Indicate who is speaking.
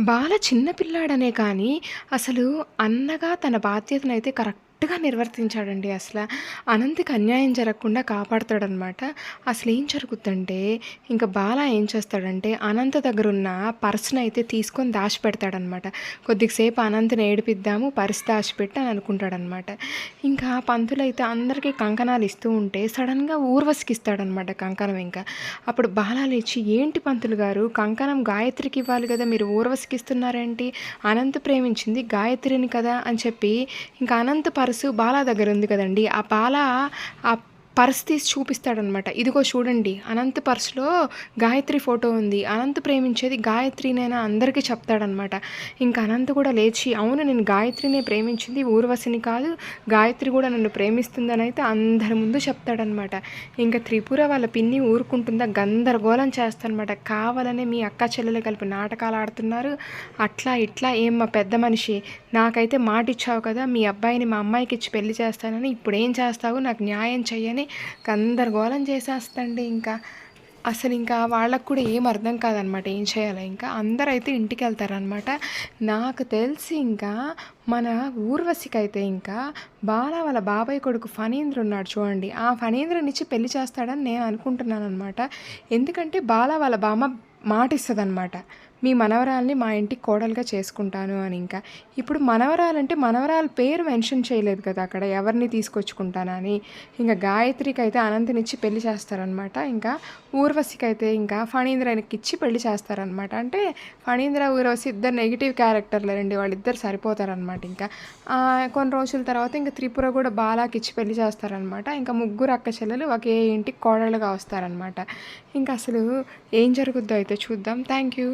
Speaker 1: బాల చిన్న పిల్లాడనే కానీ అసలు అన్నగా తన బాధ్యతనైతే కరెక్ట్ కరెక్ట్‌గా నిర్వర్తించాడండి అసలు అనంతకి అన్యాయం జరగకుండా కాపాడతాడనమాట. ఏం జరుగుతుందంటే ఇంకా బాల ఏం చేస్తాడంటే అనంత్ దగ్గరున్న పర్స్‌నయితే తీసుకొని దాచిపెడతాడనమాట. కొద్దిసేపు అనంతని ఏడిపిద్దాము పర్స్ దాచిపెట్టి అని అనుకుంటాడనమాట. ఇంకా పంతులైతే అందరికీ కంకణాలు ఇస్తూ ఉంటే సడన్‌గా ఊర్వశికి ఇస్తాడనమాట కంకణం ఇంకా అప్పుడు బాల లేచి ఏంటి పంతులు గారు కంకణం గాయత్రికి ఇవ్వాలి కదా మీరు ఊర్వశికి ఇస్తున్నారేంటి? ప్రేమించింది గాయత్రిని కదా! అని చెప్పి ఇంకా అనంత పర్సు బాల దగ్గర ఉంది కదండీ! ఆ బాల ఆ పర్స్ తీసి చూపిస్తాడనమాట. ఇదిగో చూడండి అనంత్ పర్స్‌లో గాయత్రి ఫోటో ఉంది. అనంత్ ప్రేమించేది గాయత్రినైనా అందరికీ చెప్తాడనమాట. ఇంకా అనంత్ కూడా లేచి అవును నేను గాయత్రినే ప్రేమించింది ఊర్వశిని కాదు. గాయత్రి కూడా నన్ను ప్రేమిస్తుందనైతే అందరి ముందు చెప్తాడనమాట. ఇంకా త్రిపుర వాళ్ళ పిన్ని ఊరుకుంటుందా గందరగోళం చేస్తానమాట కావాలనే మీ అక్క చెల్లెలు కలిపి నాటకాలు ఆడుతున్నారు. అట్లా ఇట్లా ఏం మా పెద్ద మనిషి నాకైతే మాటిచ్చావు కదా! మీ అబ్బాయిని మా అమ్మాయికి ఇచ్చి పెళ్ళి చేస్తానని ఇప్పుడేం చేస్తావు? నాకు న్యాయం చెయ్యని గందరగోళం చేసేస్తండి ఇంకా. అసలు ఇంకా వాళ్ళకి కూడా ఏం అర్థం కాదనమాట ఏం చేయాలో ఇంకా. అందరైతే ఇంటికెళ్తారనమాట. నాకు తెలిసి ఇంకా మన ఊర్వశికైతే ఇంకా బాల వాళ్ళ బాబాయ్ కొడుకు ఫణీంద్ర ఉన్నాడు చూడండి. ఆ ఫణీంద్రనిచ్చి పెళ్ళి చేస్తాడని నేను అనుకుంటున్నాను అనమాట ఎందుకంటే బాల వాళ్ళ బామ్మ అనమాట మీ మనవరాల్ని మా ఇంటికి కోడలుగా చేసుకుంటాను అని ఇంకా. ఇప్పుడు మనవరాలంటే మనవరాల పేరు మెన్షన్ చేయలేదు కదా అక్కడ ఎవరిని తీసుకొచ్చుకుంటానని. ఇంకా గాయత్రికి అయితే అనంతనిచ్చి పెళ్ళి చేస్తారనమాట. ఇంకా ఊర్వశికి అయితే ఇంకా ఫణీంద్రనికిచ్చి పెళ్ళి చేస్తారనమాట. అంటే ఫణీంద్ర, ఊర్వశి ఇద్దరు నెగిటివ్ క్యారెక్టర్లు రండి వాళ్ళిద్దరు సరిపోతారనమాట ఇంకా. కొన్ని రోజుల తర్వాత ఇంకా త్రిపుర కూడా బాలాకి ఇచ్చి పెళ్ళి చేస్తారనమాట. ఇంకా ముగ్గురు అక్క చెల్లెలు ఒకే ఇంటికి కోడలుగా వస్తారనమాట. ఇంకా అసలు ఏం జరుగుద్దో అయితే చూద్దాం. Thank you.